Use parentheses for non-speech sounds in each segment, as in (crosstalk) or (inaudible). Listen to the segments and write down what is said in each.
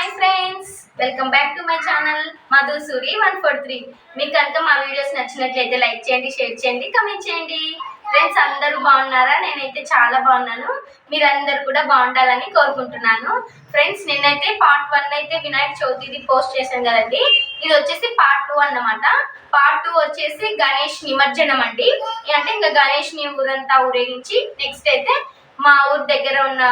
Hi friends welcome back to my channel Madhu Suri one four three మీకు కనుక మా videos నచ్చినట్లయితే like చేయండి షేర్ చేయండి కమెంట్ చేయండి. ఫ్రెండ్స్ అందరూ బాగున్నారా? నేనైతే చాలా బాగున్నాను. మీరందరూ కూడా బాగుండాలని కోరుకుంటున్నాను. ఫ్రెండ్స్ నిన్నైతే పార్ట్ వన్ అయితే వినాయక చవితిది పోస్ట్ చేశాను కదండి. ఇది వచ్చేసి పార్ట్ టూ అన్నమాట. పార్ట్ టూ వచ్చేసి గణేష్ నిమజ్జనం అండి. అంటే ఇంకా గణేష్ని ఊరంతా ఊరేగించి నెక్స్ట్ అయితే మా ఊరి దగ్గర ఉన్న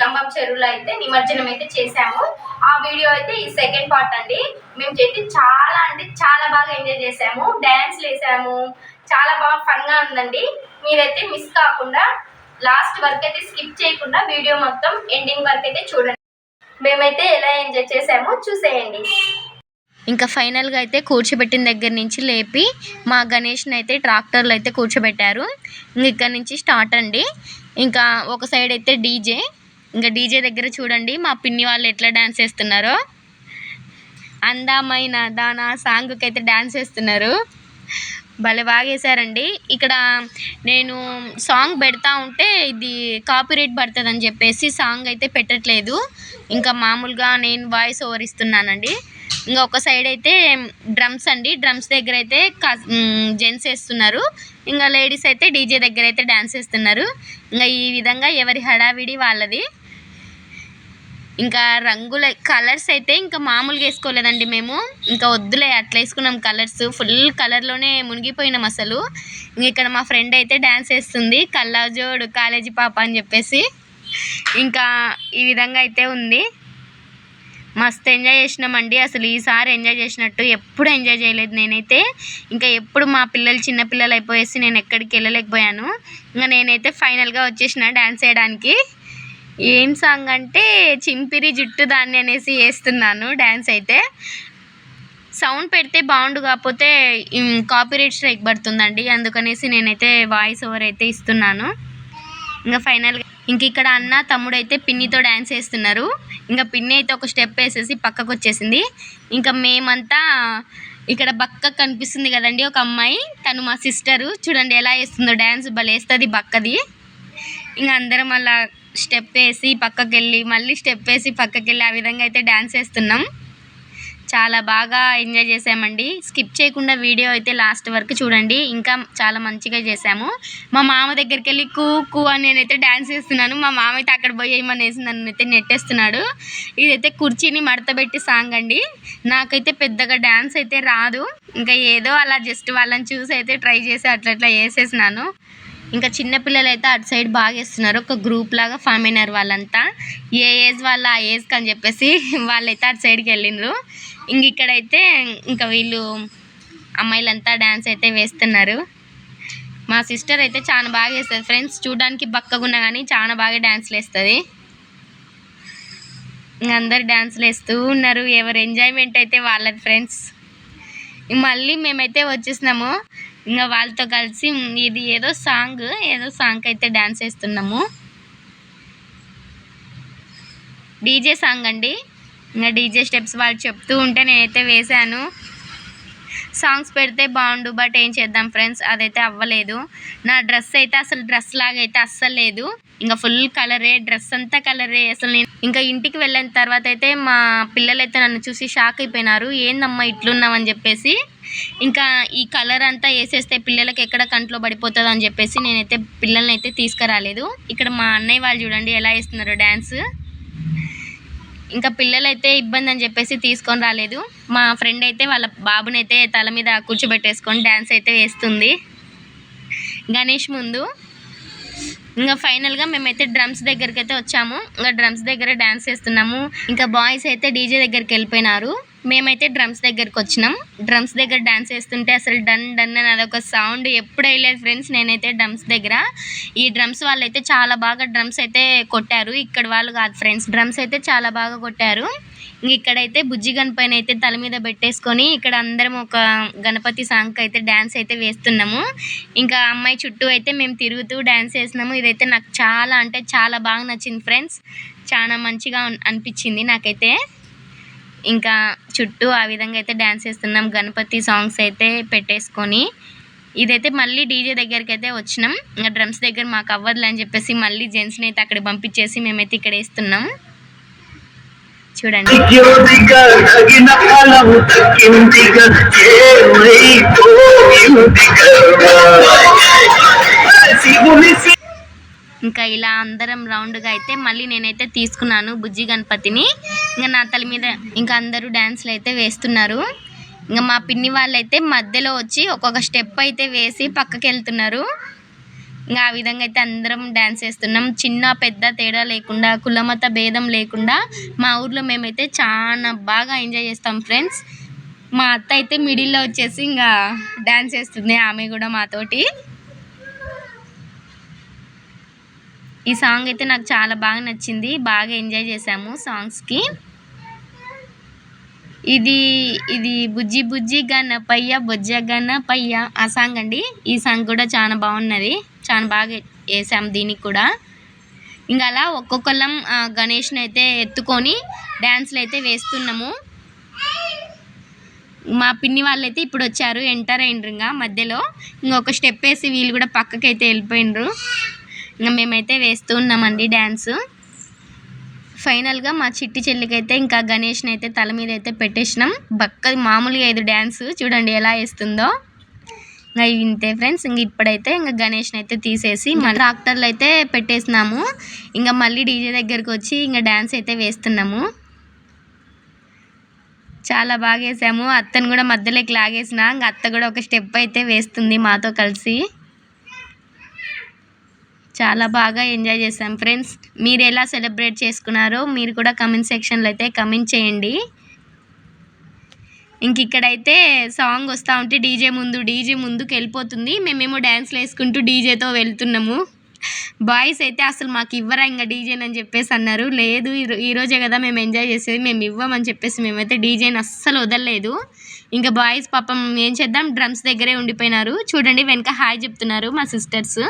కంభం చెరువులో అయితే నిమజ్జనం అయితే చేసాము ఆ వీడియో అయితే ఈ సెకండ్ పార్ట్ అండి. మేము చేతి చాలా అంటే చాలా బాగా ఎంజాయ్ చేసాము డ్యాన్స్ వేసాము చాలా బాగా ఫన్గా ఉందండి. మీరైతే మిస్ కాకుండా లాస్ట్ వరకు అయితే స్కిప్ చేయకుండా వీడియో మొత్తం ఎండింగ్ వరకు అయితే చూడండి. మేమైతే ఎలా ఎంజాయ్ చేసామో చూసేయండి. ఇంకా ఫైనల్గా అయితే కూర్చోబెట్టిన దగ్గర నుంచి లేపి మా గణేష్ని అయితే ట్రాక్టర్లో అయితే కూర్చోబెట్టారు. ఇంక ఇక్కడ నుంచి స్టార్ట్ అండి. ఇంకా ఒక సైడ్ అయితే డీజే ఇంకా డీజే దగ్గర చూడండి మా పిన్ని వాళ్ళు ఎట్లా డ్యాన్స్ వేస్తున్నారో అందమైన దానా సాంగ్కి అయితే డ్యాన్స్ వేస్తున్నారు భలే బాగేశారండి ఇక్కడ నేను సాంగ్ పెడతా ఉంటే ఇది కాపీరైట్ పడుతుందని చెప్పేసి సాంగ్ అయితే పెట్టట్లేదు. ఇంకా మామూలుగా నేను వాయిస్ ఓవర్ ఇస్తున్నానండి. ఇంకా ఒక సైడ్ అయితే డ్రమ్స్ అండి. డ్రమ్స్ దగ్గర అయితే జెంట్స్ వేస్తున్నారు. ఇంకా లేడీస్ అయితే డీజే దగ్గర అయితే డ్యాన్స్ వేస్తున్నారు. ఇంకా ఈ విధంగా ఎవరి హడావిడి వాళ్ళది. ఇంకా రంగుల కలర్స్ అయితే ఇంకా మామూలుగా వేసుకోలేదండి మేము. ఇంకా వద్దులే అట్లా వేసుకున్నాం కలర్స్ ఫుల్ కలర్లోనే మునిగిపోయినాం అసలు. ఇంక ఇక్కడ మా ఫ్రెండ్ అయితే డ్యాన్స్ వేస్తుంది. కల్లాజోడు కాలేజీ పాప అని చెప్పేసి. ఇంకా ఈ విధంగా అయితే ఉంది. మస్తు ఎంజాయ్ చేసినామండి. అసలు ఈసారి ఎంజాయ్ చేసినట్టు ఎప్పుడు ఎంజాయ్ చేయలేదు నేనైతే. ఇంకా ఎప్పుడు మా పిల్లలు చిన్న పిల్లలు అయిపోయేసి నేను ఎక్కడికి వెళ్ళలేకపోయాను. ఇంకా నేనైతే ఫైనల్గా వచ్చేసిన డ్యాన్స్ వేయడానికి. ఏం సాంగ్ అంటే చింపిరి జుట్టు దాన్ని అనేసి వేస్తున్నాను డ్యాన్స్ అయితే. సౌండ్ పెడితే బాగుండు కాకపోతే కాపీరైట్ స్ట్రైక్ పడుతుందండి. అందుకనేసి నేనైతే వాయిస్ ఓవర్ అయితే ఇస్తున్నాను. ఇంకా ఫైనల్గా ఇంక ఇక్కడ అన్న తమ్ముడు అయితే పిన్నితో డ్యాన్స్ వేస్తున్నారు. ఇంకా పిన్ని అయితే ఒక స్టెప్ వేసేసి పక్కకు వచ్చేసింది. ఇంకా మేమంతా ఇక్కడ బక్క కనిపిస్తుంది కదండి ఒక అమ్మాయి. తను మా సిస్టరు. చూడండి ఎలా వేస్తుందో డ్యాన్స్ భలే వేస్తుంది బక్కది. ఇంకా అందరం అలా స్టెప్ వేసి పక్కకి వెళ్ళి మళ్ళీ స్టెప్ వేసి పక్కకి వెళ్ళి ఆ విధంగా అయితే డ్యాన్స్ వేస్తున్నాం. చాలా బాగా ఎంజాయ్ చేసామండి స్కిప్ చేయకుండా వీడియో అయితే లాస్ట్ వరకు చూడండి. ఇంకా చాలా మంచిగా చేసాము మా మామ దగ్గరికి వెళ్ళి కూ కూ అని నేనైతే డ్యాన్స్ చేస్తున్నాను మా మామ అయితే అక్కడ పోయి ఏమనేసి నన్ను అయితే నెట్టేస్తున్నాడు. ఇదైతే కుర్చీని మడతబెట్టి సాంగ్ అండి. నాకైతే పెద్దగా డ్యాన్స్ అయితే రాదు. ఇంకా ఏదో అలా జస్ట్ వాళ్ళని చూసి అయితే ట్రై చేసి అట్లా అట్లా వేసేసినాను. ఇంకా చిన్నపిల్లలు అయితే అటు సైడ్ బాగా వేస్తున్నారు ఒక గ్రూప్ లాగా ఫామ్ అయినారు వాళ్ళంతా. ఏ ఏజ్ వాళ్ళ ఆ ఏజ్కి అని చెప్పేసి (laughs) వాళ్ళైతే అటు సైడ్కి వెళ్ళిండ్రు. ఇంక ఇక్కడైతే ఇంకా వీళ్ళు అమ్మాయిలంతా డ్యాన్స్ అయితే వేస్తున్నారు. మా సిస్టర్ అయితే చాలా బాగా వేస్తుంది. ఫ్రెండ్స్ చూడడానికి బక్కగున్నా కానీ చాలా బాగా డ్యాన్స్లు వేస్తుంది. ఇంక అందరు డ్యాన్స్లు వేస్తూ ఉన్నారు. ఎవరు ఎంజాయ్మెంట్ అయితే వాళ్ళది ఫ్రెండ్స్. మళ్ళీ మేమైతే వచ్చేసినాము. ఇంకా వాళ్ళతో కలిసి ఇది ఏదో సాంగ్ ఏదో సాంగ్ అయితే డ్యాన్స్ వేస్తున్నాము డీజే సాంగ్ అండి. ఇంకా డీజే స్టెప్స్ వాళ్ళు చెప్తూ ఉంటే నేనైతే వేశాను. సాంగ్స్ పెడితే బాగుండు బట్ ఏం చేద్దాం ఫ్రెండ్స్? అదైతే అవ్వలేదు. నా డ్రెస్ అయితే అసలు డ్రెస్ లాగా అయితే అస్సలు లేదు. ఇంకా ఫుల్ కలరే డ్రెస్ అంతా కలరే. అసలు నేను ఇంకా ఇంటికి వెళ్ళిన తర్వాత అయితే మా పిల్లలు అయితే నన్ను చూసి షాక్ అయిపోయినారు. ఏందమ్మా ఇట్లున్నామని చెప్పేసి. ఇంకా ఈ కలర్ అంతా వేసేస్తే పిల్లలకి ఎక్కడ కంట్లో పడిపోతుంది అని చెప్పేసి నేనైతే పిల్లల్ని అయితే తీసుకురాలేదు. ఇక్కడ మా అన్నయ్య వాళ్ళు చూడండి ఎలా వేస్తున్నారు డ్యాన్స్. ఇంకా పిల్లలైతే ఇబ్బంది అని చెప్పేసి తీసుకొని రాలేదు. మా ఫ్రెండ్ అయితే వాళ్ళ బాబునైతే తల మీద కూర్చోబెట్టేసుకొని డ్యాన్స్ అయితే వేస్తుంది. గణేష్ ముందు. ఇంకా ఫైనల్గా మేమైతే డ్రమ్స్ దగ్గరికి అయితే వచ్చాము. ఇంకా డ్రమ్స్ దగ్గర డ్యాన్స్ వేస్తున్నాము. ఇంకా బాయ్స్ అయితే డీజే దగ్గరికి వెళ్ళిపోయినారు. మేమైతే డ్రమ్స్ దగ్గరికి వచ్చినాం. డ్రమ్స్ దగ్గర డ్యాన్స్ వేస్తుంటే అసలు డన్ డన్ అని అదొక సౌండ్ ఎప్పుడు వేయలేదు ఫ్రెండ్స్ నేనైతే డ్రమ్స్ దగ్గర. ఈ డ్రమ్స్ వాళ్ళు అయితే చాలా బాగా డ్రమ్స్ అయితే కొట్టారు. ఇక్కడ వాళ్ళు కాదు ఫ్రెండ్స్ డ్రమ్స్ అయితే చాలా బాగా కొట్టారు. ఇక్కడైతే బుజ్జి గణపైన అయితే తల మీద పెట్టేసుకొని ఇక్కడ అందరం ఒక గణపతి సాంగ్ అయితే డ్యాన్స్ అయితే వేస్తున్నాము. ఇంకా అమ్మాయి చుట్టూ అయితే మేము తిరుగుతూ డ్యాన్స్ వేసినాము ఇదైతే నాకు చాలా అంటే చాలా బాగా నచ్చింది ఫ్రెండ్స్. చాలా మంచిగా అనిపించింది నాకైతే. ఇంకా చుట్టూ ఆ విధంగా అయితే డ్యాన్స్ వేస్తున్నాం గణపతి సాంగ్స్ అయితే పెట్టేసుకొని ఇదైతే మళ్ళీ డీజే దగ్గరికి అయితే వచ్చినాం. ఇంకా డ్రమ్స్ దగ్గర మాకు అవ్వదులే అని చెప్పేసి మళ్ళీ జెంట్స్ని అయితే అక్కడ పంపించేసి మేమైతే ఇక్కడ వేస్తున్నాం చూడండి. శివుని ఇంకా ఇలా అందరం రౌండ్గా అయితే మళ్ళీ నేనైతే తీసుకున్నాను బుజ్జి గణపతిని. ఇంకా నా తల మీద ఇంకా అందరూ డ్యాన్స్లు అయితే వేస్తున్నారు. ఇంకా మా పిన్ని వాళ్ళైతే మధ్యలో వచ్చి ఒక్కొక్క స్టెప్ అయితే వేసి పక్కకి వెళ్తున్నారు ఇంకా ఆ విధంగా అయితే అందరం డ్యాన్స్ వేస్తున్నాం. చిన్న పెద్ద తేడా లేకుండా కులమత భేదం లేకుండా మా ఊర్లో మేమైతే చాలా బాగా ఎంజాయ్ చేస్తాం ఫ్రెండ్స్. మా అత్త అయితే మిడిల్లో వచ్చేసి ఇంకా డ్యాన్స్ వేస్తుంది ఆమె కూడా మాతోటి. ఈ సాంగ్ అయితే నాకు చాలా బాగా నచ్చింది. బాగా ఎంజాయ్ చేసాము సాంగ్స్కి ఇది ఇది బుజ్జి బుజ్జి గణపయ్య బుజ్జ గణపయ్య ఆ సాంగ్ అండి. ఈ సాంగ్ కూడా చాలా బాగున్నది. చాలా బాగా వేసాం దీనికి కూడా. ఇంకా అలా ఒక్కొక్కళ్ళం గణేష్ని అయితే ఎత్తుకొని డ్యాన్స్లు అయితే వేస్తున్నాము. మా పిన్ని వాళ్ళైతే ఇప్పుడు వచ్చారు ఎంటర్ అయిండ్రు ఇంకా మధ్యలో. ఇంకొక స్టెప్ వేసి వీళ్ళు కూడా పక్కకైతే అయితే వెళ్ళిపోయిండ్రు. మేమైతే వేస్తూ ఉన్నామండి డ్యాన్స్. ఫైనల్గా మా చిట్టి చెల్లికైతే ఇంకా గణేష్ని అయితే తల మీద అయితే పెట్టేసినాం. బక్క మామూలుగా ఇది డ్యాన్స్. చూడండి ఎలా వేస్తుందో. ఇంకా ఇంతే ఫ్రెండ్స్ ఇంక ఇప్పుడైతే ఇంకా గణేష్ని అయితే తీసేసి మళ్ళీ ట్రాక్టర్లు అయితే పెట్టేసినాము. ఇంకా మళ్ళీ డీజే దగ్గరికి వచ్చి ఇంకా డ్యాన్స్ అయితే వేస్తున్నాము. చాలా బాగా వేసాము. అత్తను కూడా మధ్యలోకి లాగేసిన ఇంకా అత్త కూడా ఒక స్టెప్ అయితే వేస్తుంది మాతో కలిసి. చాలా బాగా ఎంజాయ్ చేసాం ఫ్రెండ్స్ మీరు ఎలా సెలబ్రేట్ చేసుకున్నారో మీరు కూడా కమెంట్ సెక్షన్లో అయితే కమెంట్ చేయండి. ఇంక ఇక్కడైతే సాంగ్ వస్తూ ఉంటే డీజే ముందు డీజే ముందుకు వెళ్ళిపోతుంది. మేమేమో డ్యాన్స్లు వేసుకుంటూ డీజేతో వెళ్తున్నాము. బాయ్స్ అయితే అసలు మాకు ఇవ్వరా ఇంకా డీజేని అని చెప్పేసి అన్నారు. లేదు ఈరోజే కదా మేము ఎంజాయ్ చేసేది మేము ఇవ్వమని చెప్పేసి మేమైతే డీజేని అస్సలు వదలలేదు. ఇంకా బాయ్స్ పాపం ఏం చేద్దాం డ్రమ్స్ దగ్గరే ఉండిపోయినారు. చూడండి వెనక హాయ్ చెప్తున్నారు మా సిస్టర్స్.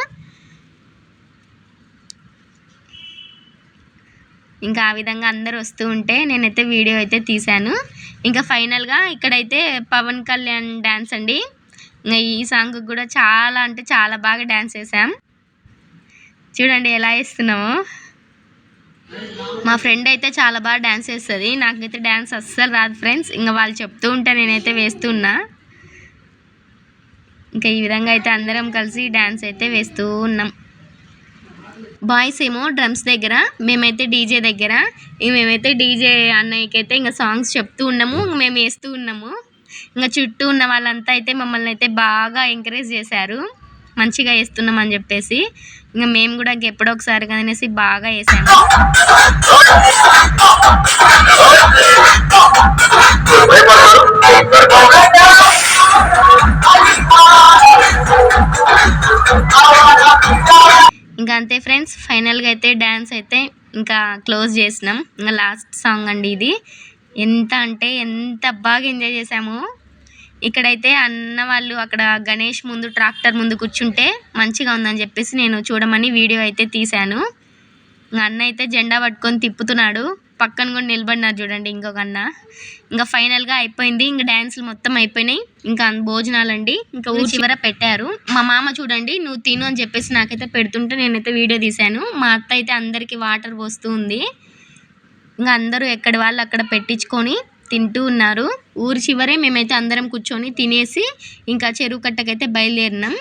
ఇంకా ఆ విధంగా అందరు వస్తూ ఉంటే నేనైతే వీడియో అయితే తీశాను. ఇంకా ఫైనల్గా ఇక్కడైతే పవన్ కళ్యాణ్ డ్యాన్స్ అండి. ఇంకా ఈ సాంగ్ కూడా చాలా అంటే చాలా బాగా డ్యాన్స్ వేసాం చూడండి ఎలా వేస్తున్నామో. మా ఫ్రెండ్ అయితే చాలా బాగా డ్యాన్స్ వేస్తుంది నాకైతే డ్యాన్స్ అస్సలు రాదు ఫ్రెండ్స్. ఇంకా వాళ్ళు చెప్తూ ఉంటే నేనైతే వేస్తున్నా ఇంకా ఈ విధంగా అయితే అందరం కలిసి డ్యాన్స్ అయితే వేస్తూ ఉన్నాం. బాయ్స్ ఏమో డ్రమ్స్ దగ్గర మేమైతే డీజే దగ్గర. ఇంక మేమైతే డీజే అన్నయ్యకి అయితే ఇంకా సాంగ్స్ చెప్తూ ఉన్నాము మేము వేస్తూ ఉన్నాము. ఇంకా చుట్టూ ఉన్న వాళ్ళంతా అయితే మమ్మల్ని అయితే బాగా ఎంకరేజ్ చేశారు. మంచిగా వేస్తున్నాం అని చెప్పేసి. ఇంకా మేము కూడా ఎప్పుడో ఒకసారి కనేసి బాగా వేసాము. ఇంకా అంతే ఫ్రెండ్స్ ఫైనల్గా అయితే డ్యాన్స్ అయితే ఇంకా క్లోజ్ చేసినాం. ఇంకా లాస్ట్ సాంగ్ అండి ఇది. ఎంత అంటే ఎంత బాగా ఎంజాయ్ చేసాము ఇక్కడైతే అన్న వాళ్ళు అక్కడ గణేష్ ముందు ట్రాక్టర్ ముందు కూర్చుంటే మంచిగా ఉందని చెప్పేసి నేను చూడమని వీడియో అయితే తీశాను. ఇంకా అన్న అయితే జెండా పట్టుకొని తిప్పుతున్నాడు. పక్కన కూడా నిలబడినారు చూడండి ఇంకొక అన్న ఇంకా ఫైనల్గా అయిపోయింది. ఇంకా డ్యాన్సులు మొత్తం అయిపోయినాయి. ఇంకా భోజనాలు అండి ఇంకా ఊరి చివర పెట్టారు. మా మామ చూడండి నువ్వు తిను అని చెప్పేసి నాకైతే పెడుతుంటే నేనైతే వీడియో తీశాను. మా అత్త అయితే అందరికీ వాటర్ పోస్తూ ఉంది. ఇంకా అందరూ ఎక్కడి వాళ్ళు అక్కడ పెట్టించుకొని తింటూ ఉన్నారు. ఊరి చివరే మేమైతే అందరం కూర్చొని తినేసి ఇంకా చెరువు కట్టకైతే బయలుదేరినాం.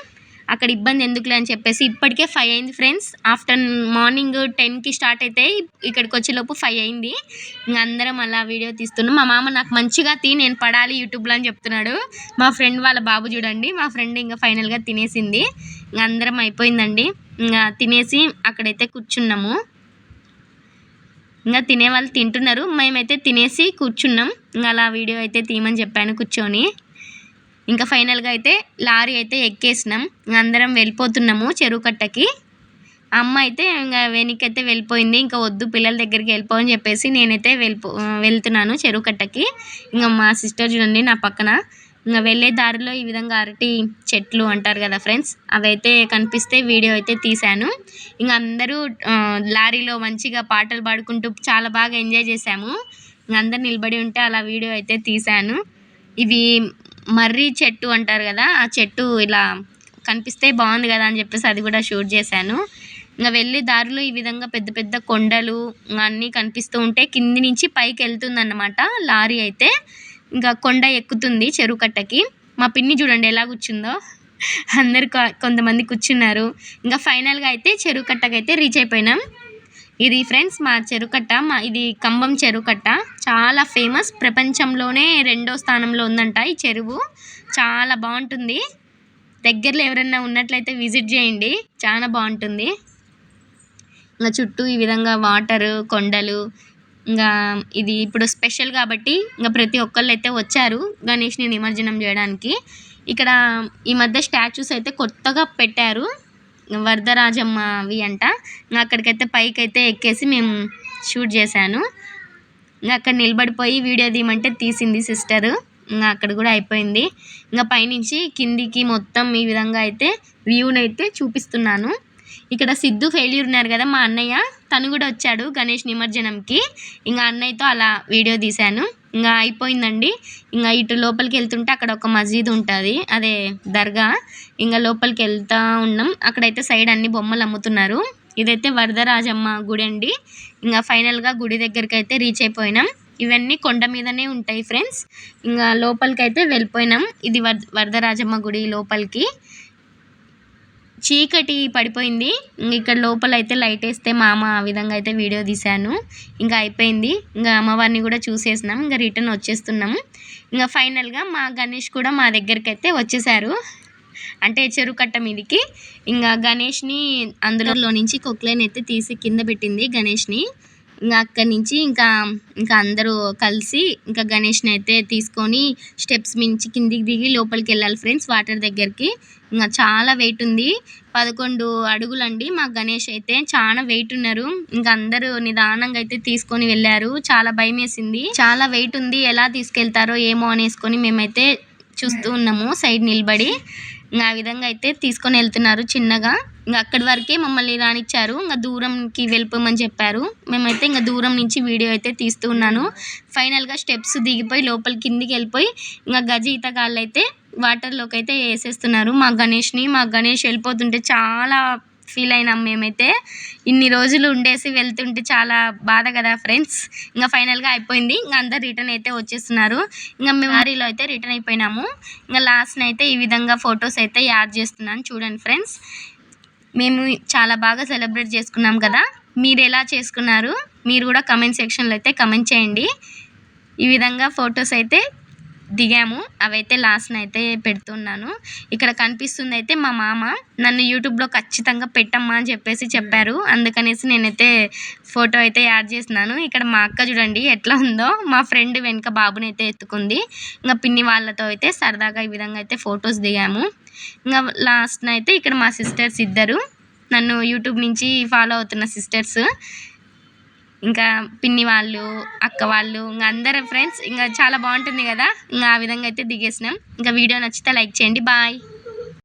అక్కడ ఇబ్బంది ఎందుకులే అని చెప్పేసి ఇప్పటికే ఫైవ్ అయింది ఫ్రెండ్స్ ఆఫ్టర్ మార్నింగ్ టెన్కి స్టార్ట్ అయితే ఇక్కడికి వచ్చేలోపు ఫైవ్ అయింది. ఇంకా అందరం అలా వీడియో తీస్తున్నాం. మా మామ నాకు మంచిగా తీ నేను పడాలి యూట్యూబ్లో అని చెప్తున్నాడు. మా ఫ్రెండ్ వాళ్ళ బాబు చూడండి. మా ఫ్రెండ్ ఇంకా ఫైనల్గా తినేసింది. ఇంకా అందరం అయిపోయిందండి. ఇంకా తినేసి అక్కడైతే కూర్చున్నాము. ఇంకా తినే వాళ్ళు తింటున్నారు. మేమైతే తినేసి కూర్చున్నాం. ఇంకా అలా వీడియో అయితే తీయమని చెప్పాను కూర్చొని. ఇంకా ఫైనల్గా అయితే లారీ అయితే ఎక్కేసినాం. అందరం వెళ్ళిపోతున్నాము చెరువు కట్టకి. అమ్మ అయితే ఇంకా వెనకైతే వెళ్ళిపోయింది. ఇంకా వద్దు పిల్లల దగ్గరికి వెళ్ళిపో అని చెప్పేసి నేనైతే వెళ్ళిపో వెళ్తున్నాను చెరువు కట్టకి. ఇంకా మా సిస్టర్ చూడండి నా పక్కన. ఇంకా వెళ్ళే దారిలో ఈ విధంగా అరటి చెట్లు అంటారు కదా ఫ్రెండ్స్ అవైతే కనిపిస్తే వీడియో అయితే తీశాను. ఇంకా అందరూ లారీలో మంచిగా పాటలు పాడుకుంటూ చాలా బాగా ఎంజాయ్ చేశాము. ఇంకా అందరు నిలబడి ఉంటే అలా వీడియో అయితే తీశాను. ఇవి మర్రి చెట్టు అంటారు కదా ఆ చెట్టు ఇలా కనిపిస్తే బాగుంది కదా అని చెప్పేసి అది కూడా షూట్ చేశాను. ఇంకా వెళ్ళే దారిలో ఈ విధంగా పెద్ద పెద్ద కొండలు అన్నీ కనిపిస్తూ ఉంటే కింది నుంచి పైకి వెళ్తుందన్నమాట లారీ అయితే. ఇంకా కొండ ఎక్కుతుంది చెరువు కట్టకి. మా పిన్ని చూడండి ఎలా కూర్చుందో. అందరు కొంతమంది కూర్చున్నారు. ఇంకా ఫైనల్గా అయితే చెరువు కట్టకైతే రీచ్ అయిపోయినాం. ఇది ఫ్రెండ్స్ మా చెరుకట్ట మా ఇది కంబం చెరుకట్ట. చాలా ఫేమస్ ప్రపంచంలోనే రెండో స్థానంలో ఉందంట ఈ చెరువు. చాలా బాగుంటుంది. దగ్గరలో ఎవరైనా ఉన్నట్లయితే విజిట్ చేయండి. చాలా బాగుంటుంది. ఇంకా చుట్టూ ఈ విధంగా వాటర్ కొండలు ఇంకా ఇది ఇప్పుడు స్పెషల్ కాబట్టి ఇంకా ప్రతి ఒక్కళ్ళు అయితే వచ్చారు గణేష్ని నిమజ్జనం చేయడానికి. ఇక్కడ ఈ మధ్య స్టాచ్యూస్ అయితే కొత్తగా పెట్టారు. వరదరాజమ్మవి అంట. ఇంకా అక్కడికైతే పైకి అయితే ఎక్కేసి మేము షూట్ చేశాను. ఇంకా అక్కడ నిలబడిపోయి వీడియో తీయమంటే తీసింది సిస్టర్. ఇంకా అక్కడ కూడా అయిపోయింది. ఇంకా పైనుంచి కిందికి మొత్తం ఈ విధంగా అయితే వ్యూని అయితే చూపిస్తున్నాను. ఇక్కడ సిద్ధు ఫెయిల్యూర్ ఉన్నారు కదా మా అన్నయ్య. తను కూడా వచ్చాడు గణేష్ నిమజ్జనంకి. ఇంకా అన్నయ్యతో అలా వీడియో తీశాను. ఇంకా అయిపోయిందండి. ఇంకా ఇటు లోపలికి వెళ్తుంటే అక్కడ ఒక మసీద్ ఉంటుంది. అదే దర్గా. ఇంకా లోపలికి వెళ్తూ ఉన్నాం. అక్కడైతే సైడ్ అన్ని బొమ్మలు అమ్ముతున్నారు. ఇదైతే వరదరాజమ్మ గుడి అండి. ఇంకా ఫైనల్గా గుడి దగ్గరికి అయితే రీచ్ అయిపోయినాం. ఇవన్నీ కొండ మీదనే ఉంటాయి ఫ్రెండ్స్ ఇంకా లోపలికి అయితే వెళ్ళిపోయినాం. ఇది వర్ వరదరాజమ్మ గుడి లోపలికి. చీకటి పడిపోయింది. ఇక్కడ లోపల అయితే లైట్ వేస్తే మామ ఆ విధంగా అయితే వీడియో తీశాను. ఇంకా అయిపోయింది. ఇంకా అమ్మవారిని కూడా చూసేసినాం. ఇంకా రిటర్న్ వచ్చేస్తున్నాము. ఇంకా ఫైనల్గా మా గణేష్ కూడా మా దగ్గరికి అయితే వచ్చేసారు. అంటే చెరువు కట్ట మీదకి. ఇంకా గణేష్ని అందులో నుంచి కొక్లైన్ అయితే తీసి కింద పెట్టింది గణేష్ని. ఇంకా అక్కడి నుంచి ఇంకా ఇంకా అందరూ కలిసి ఇంకా గణేష్ని అయితే తీసుకొని స్టెప్స్ మించి కిందికి దిగి లోపలికి వెళ్ళాలి ఫ్రెండ్స్ వాటర్ దగ్గరికి. ఇంకా చాలా వెయిట్ ఉంది. పదకొండు అడుగులండి. మా గణేష్ అయితే చాలా వెయిట్ ఉన్నారు. ఇంకా అందరూ నిదానంగా అయితే తీసుకొని వెళ్ళారు. చాలా భయం వేసింది. చాలా వెయిట్ ఉంది. ఎలా తీసుకెళ్తారో ఏమో అనేసుకొని మేమైతే చూస్తూ ఉన్నాము. సైడ్ నిలబడి ఇంకా ఆ విధంగా అయితే తీసుకొని వెళ్తున్నారు చిన్నగా. ఇంకా అక్కడి వరకే మమ్మల్ని రానిచ్చారు. ఇంకా దూరంకి వెళ్ళిపోమని చెప్పారు. మేమైతే ఇంకా దూరం నుంచి వీడియో అయితే తీస్తూ ఉన్నాను. ఫైనల్గా స్టెప్స్ దిగిపోయి లోపల కిందికి వెళ్ళిపోయి ఇంకా గజ ఈతగాళ్ళు అయితే వాటర్లోకి అయితే వేసేస్తున్నారు. మా గణేష్ని మా గణేష్ వెళ్ళిపోతుంటే చాలా ఫీల్ అయినాం మేమైతే. ఇన్ని రోజులు ఉండేసి వెళ్తుంటే చాలా బాధ కదా ఫ్రెండ్స్. ఇంకా ఫైనల్గా అయిపోయింది. ఇంకా అందరు రిటర్న్ అయితే వచ్చేస్తున్నారు. ఇంకా మేము లారీలో అయితే రిటర్న్ అయిపోయినాము. ఇంకా లాస్ట్ని అయితే ఈ విధంగా ఫొటోస్ అయితే యాడ్ చేస్తున్నాను. చూడండి ఫ్రెండ్స్. మేము చాలా బాగా సెలబ్రేట్ చేసుకున్నాం కదా. మీరు ఎలా చేసుకున్నారు? మీరు కూడా కమెంట్ సెక్షన్లో అయితే కమెంట్ చేయండి. ఈ విధంగా ఫొటోస్ అయితే దిగాము. అవైతే లాస్ట్ని అయితే పెడుతున్నాను. ఇక్కడ కనిపిస్తుంది అయితే మా మామ నన్ను యూట్యూబ్లో ఖచ్చితంగా పెట్టమ్మా అని చెప్పేసి చెప్పారు. అందుకనేసి నేనైతే ఫోటో అయితే యాడ్ చేసినాను ఇక్కడ మా అక్క చూడండి ఎట్లా ఉందో. మా ఫ్రెండ్ వెనుక బాబుని అయితే ఎత్తుకుంది. ఇంకా పిన్ని వాళ్ళతో అయితే సరదాగా ఈ విధంగా అయితే ఫొటోస్ దిగాము. ఇంకా లాస్ట్న అయితే ఇక్కడ మా సిస్టర్స్ ఇద్దరు. నన్ను యూట్యూబ్ నుంచి ఫాలో అవుతున్న సిస్టర్స్. ఇంకా పిన్ని వాళ్ళు అక్క వాళ్ళు ఇంకా అందరు ఫ్రెండ్స్ ఇంకా చాలా బాగుంటుంది కదా. ఇంకా ఆ విధంగా అయితే దిగేసినాం. ఇంకా వీడియో నచ్చితే లైక్ చేయండి. బాయ్